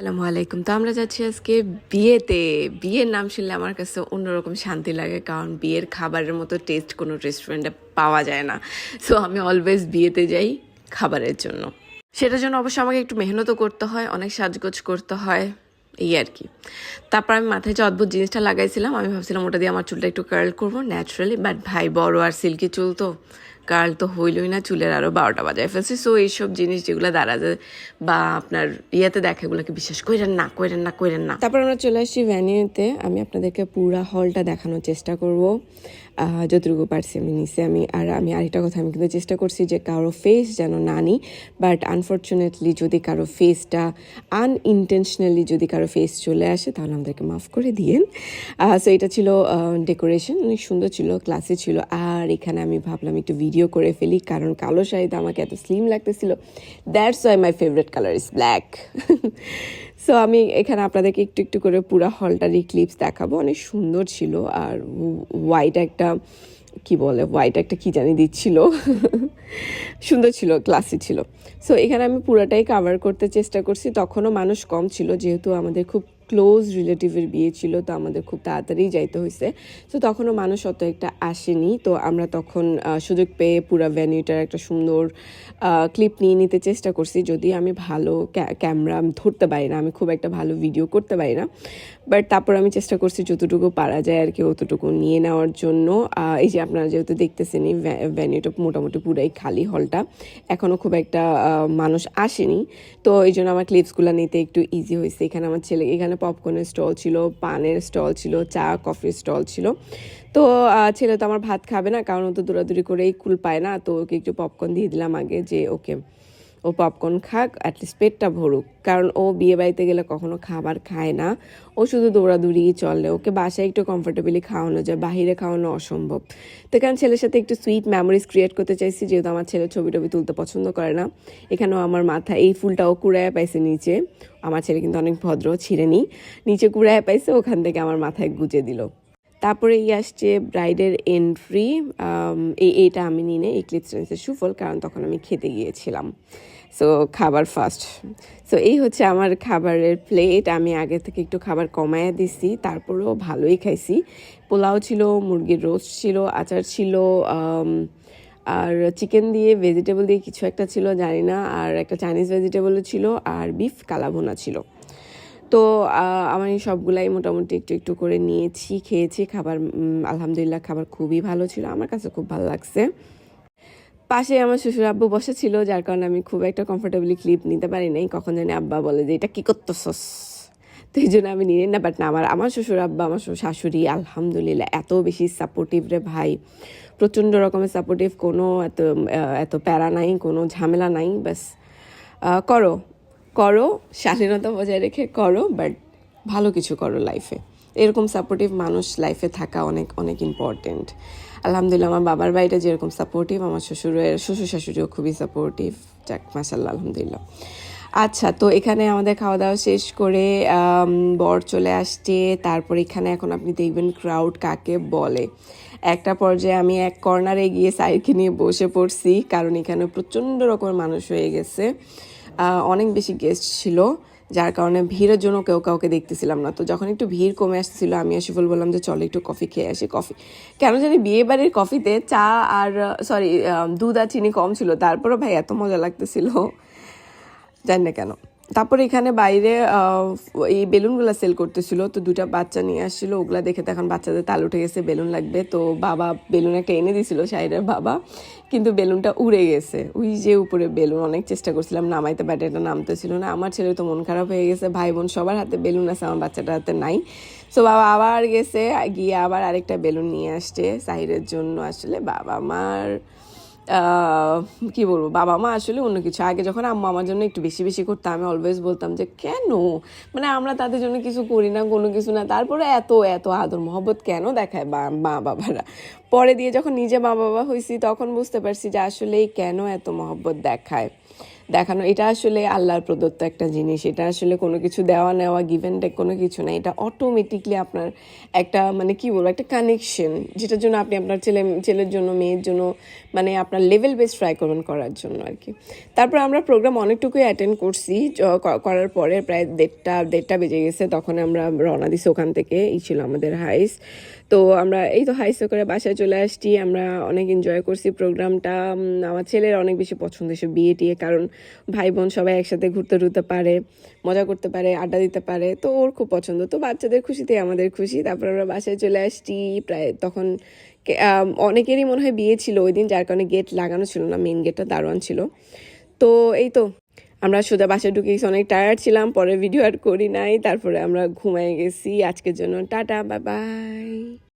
আসসালামু আলাইকুম। তো আমরা যাচ্ছি আজকে বিয়েতে। বিয়ের নাম শুনলে আমার কাছে অন্যরকম শান্তি লাগে, কারণ বিয়ের খাবারের মতো টেস্ট কোনো রেস্টুরেন্টে পাওয়া যায় না। সো আমি অলওয়েজ বিয়েতে যাই খাবারের জন্য। সেটার জন্য অবশ্য আমাকে একটু মেহনতও করতে হয়, অনেক সাজগোজ করতে হয়, এই আর কি। তারপর আমি মাথায় যে অদ্ভুত জিনিসটা লাগাইছিলাম, আমি ভাবছিলাম ওটা দিয়ে আমার চুলটা একটু কার্ল করব ন্যাচারালি বাট ভাই, বড় আর সিল্কি চুল তো। কার্ল তো হইলই না, চুলের আরও বারোটা বাজায় ফেলছি। সো এইসব জিনিস যেগুলো দাঁড়াতে বা আপনার ইয়েতে দেখে এগুলোকে বিশ্বাস করেন না করেন না করেন না। তারপর আমরা চলে আসছি ভ্যানিউতে আমি আপনাদেরকে পুরা হলটা দেখানোর চেষ্টা করব। যতটুকু পারছি আমি নিচে আমি আর আমি আরেকটা কথা, আমি কিন্তু চেষ্টা করছি যে কারও ফেস যেন না নিই বাট আনফর্চুনেটলি যদি কারও ফেসটা আনইনটেনশনালি যদি কারও ফেস চলে আসে, তাহলে আমাদেরকে মাফ করে দিয়েন। সো এটা ছিল ডেকোরেশন অনেক সুন্দর ছিল ক্লাসে ছিল। আর এখানে আমি ভাবলাম একটু ভিডিও করে ফেলি, কারণ কালো শাড়িতে আমাকে এত স্লিম লাগতেছিল। That's why my favourite colour is black so আমি এখানে আপনাদেরকে একটু একটু করে পুরো হলটার ক্লিপস দেখাবো। অনেক সুন্দর ছিল, আর হোয়াইট একটা কি বলে হোয়াইট একটা কি জানি দিচ্ছিল। সুন্দর ছিল ক্লাসি ছিল। সো এখানে আমি পুরাটাই কাভার করতে চেষ্টা করছি। তখনও মানুষ কম ছিল, যেহেতু আমাদের খুব ক্লোজ রিলেটিভের বিয়ে ছিল, তো আমাদের খুব তাড়াতাড়ি যাইতে হয়েছে তো তখনও মানুষ অত একটা আসেনি। তো আমরা তখন সুযোগ পেয়ে পুরো ভ্যানিউটার একটা সুন্দর ক্লিপ নিয়ে নিতে চেষ্টা করছি। যদি আমি ভালো ক্যামেরা ধরতে পারি না, আমি খুব একটা ভালো ভিডিও করতে পারি না। বাট তারপর আমি চেষ্টা করছি যতটুকু পারা যায় আর কি, অতটুকু নিয়ে নেওয়ার জন্য। এই যে আপনারা যেহেতু দেখতেছেন এই ভ্যানিউটা মোটামুটি পুরাই খালি হলটা। এখনও খুব একটা মানুষ আসেনি। তো এই জন্য আমার ক্লিপসগুলো নিতে একটু ইজি হয়েছে। এখানে আমার ছেলে, এখানে পপকর্নের স্টল ছিল, পানের স্টল ছিল, চা কফির স্টল ছিল। তো ছেলে তো আমার ভাত খাবে না, কারণ ও তো দৌড়াদৌড়ি করেই কুল পায় না। তো ওকে একটু পপকর্ন দিয়ে দিলাম আগে যে, ওকে ও পপকর্ন খাক অ্যাটলিস্ট পেটটা ভরুক। কারণ ও বিয়ে বাড়িতে গেলে কখনো খাবার খায় না। ও শুধু দৌড়াদৌড়ি চলে। ওকে বাসায় একটু কমফোর্টেবলি খাওয়ানো যায়, বাহিরে খাওয়ানো অসম্ভব। তো কারণ ছেলের সাথে একটু সুইট মেমোরিজ ক্রিয়েট করতে চাইছি, যেহেতু আমার ছেলে ছবি টবি তুলতে পছন্দ করে না। এখানেও আমার মাথা, এই ফুলটাও কুড়ায় পাইছে নিচে। আমার ছেলে কিন্তু অনেক ভদ্র ছিঁড়েনি নিচে কুড়ায় পাইছে, ওখান থেকে আমার মাথায় গুজে দিল। তারপরে এই আসছে ব্রাইডের এন্ট্রি এই, এইটা আমি নিয়ে নেই এক্লিপসেন্সের সুফল, কারণ তখন আমি খেতে গিয়েছিলাম। সো খাবার ফার্স্ট সো এই হচ্ছে আমার খাবারের প্লেট আমি আগে থেকে একটু খাবার কমায়া দিছি, তারপরেও ভালোই খাইছি। পোলাও ছিল, মুরগির রোস্ট ছিল, আচার ছিল আর চিকেন দিয়ে ভেজিটেবল দিয়ে কিছু একটা ছিল, জানি না। আর একটা চাইনিজ ভেজিটেবলও ছিল, আর বিফ কালাভুনা ছিল। তো আমি সবগুলাই মোটামুটি একটু একটু করে নিয়েছি, খেয়েছি, খাবার আলহামদুলিল্লাহ খাবার খুবই ভালো ছিল, আমার কাছে খুব ভালো লাগছে। পাশে আমার শ্বশুর আব্বু বসেছিল, যার কারণে আমি খুব একটা কমফোর্টেবলি ক্লিপ নিতে পারি নাই, কখন জানি আব্বা বলে যে, এটা কি করতেছস? তো এই জন্য আমি নিয়ে না বাট না, আমার আমার শ্বশুর আব্বা, আমার শাশুড়ি, আলহামদুলিল্লাহ, এত বেশি সাপোর্টিভ রে ভাই। প্রচণ্ড রকমের সাপোর্টিভ কোনো এত এত প্যারা নাই, কোনো ঝামেলা নাই, ব্যাস। করো করো শালীনতা বজায় রেখে করো বাট ভালো কিছু করো লাইফে এরকম সাপোর্টিভ মানুষ লাইফে থাকা অনেক অনেক ইম্পর্টেন্ট আলহামদুলিল্লাহ, আমার বাবার বাড়িটা যেরকম সাপোর্টিভ আমার শ্বশুরের, শ্বশুর শাশুড়িও খুবই সাপোর্টিভ যাক মাসাল্লাহ আলহামদুলিল্লাহ। আচ্ছা তো এখানে আমাদের খাওয়া দাওয়া শেষ করে বর চলে আসছে। তারপর এখানে এখন আপনি দেখবেন ক্রাউড কাকে বলে। একটা পর্যায়ে আমি এক কর্নারে গিয়ে সাইডকে নিয়ে বসে পড়ছি, কারণ এখানে প্রচণ্ড রকমের মানুষ হয়ে গেছে। অনেক বেশি গেস্ট ছিল, যার কারণে ভিড়ের জন্য কেউ কাউকে দেখতেছিলাম না। তো যখন একটু ভিড় কমে আসছিল, আমি আশিফুল বললাম যে, চলো একটু কফি খেয়ে আসি কফি কেন জানি বিয়ে বাড়ির কফিতে চা আর সরি দুধ আর চিনি কম ছিল। তারপরও ভাই এত মজা লাগতেছিল। জানি না কেন। তারপর এখানে বাইরে এই বেলুনগুলো সেল করতেছিল। তো দুটা বাচ্চা নিয়ে আসছিল ওগুলা দেখে তো এখন বাচ্চাদের তাল উঠে গেছে বেলুন লাগবে। তো বাবা বেলুন একটা এনে দিছিল সাইডের বাবা কিন্তু বেলুনটা উড়ে গেছে। ওই যে উপরে বেলুন অনেক চেষ্টা করছিলাম নামাইতে বাট এটা নামতেছিল না। আমার ছেলে তো মন খারাপ হয়ে গেছে ভাই বোন সবার হাতে বেলুন আছে আমার বাচ্চাটার হাতে নাই। সো বাবা আবার গেছে গিয়ে আবার আরেকটা বেলুন নিয়ে আসছে সাহিরের জন্য। আসলে বাবা আহ, কি বলব, বাবা মা আসলে অন্য কিছু। আগে যখন আম্মা আমার জন্য একটু বেশি বেশি করতো, আমি অলওয়েজ বলতাম যে, কেন? মানে আমরা তাদের জন্য কিছু করি না, কোনো কিছু না। তারপরে এত এত আদর মহব্বত কেন দেখায় মা বাবারা? পরে দিয়ে যখন নিজে মা বাবা হয়েছি, তখন বুঝতে পারছি যে আসলেই কেন এত মহব্বত দেখায়। দেখানো, এটা আসলে আল্লাহর প্রদত্ত একটা জিনিস। এটা আসলে কোনো কিছু দেওয়া নেওয়া গিভেন টেক কোনো কিছু না। এটা অটোমেটিকলি আপনার একটা মানে কি বলব, একটা কানেকশন যেটার জন্য আপনি আপনার ছেলে, ছেলের জন্য, মেয়ের জন্য মানে আপনার লেভেল বেস ট্রাই করবেন করার জন্য আর কি। তারপর আমরা প্রোগ্রাম অনেকটুকুই অ্যাটেন্ড করছি করার পরে প্রায় দেড়টা দেড়টা বেজে গেছে, তখন আমরা রওনা দিছি ওখান থেকে, এই ছিল আমাদের হাইস তো আমরা এই তো হাইসে করে বাসায় চলে আসছি, আমরা অনেক এনজয় করছি প্রোগ্রামটা আমার ছেলের অনেক বেশি পছন্দ এসব বিয়ে টিয়ে কারণ ভাই বোন সবাই একসাথে ঘুরতে টুরতে পারে, মজা করতে পারে, আড্ডা দিতে পারে, তো ওর খুব পছন্দ। তো বাচ্চাদের খুশিতে আমাদের খুশি। তারপর আমরা বাসায় চলে আসছি, প্রায় তখন অনেকেরই মনে হয় বিয়ে ছিল ওই দিন, যার কারণে গেট লাগানো ছিল না মেন গেটটা দারোয়ান ছিল। তো এই তো আমরা সোজা বাসায় ঢুকে গেছি, অনেক টায়ার্ড ছিলাম, পরে ভিডিও আর করি নাই, তারপরে আমরা ঘুমাই গেছি, আজকের জন্য টাটা বাই বাই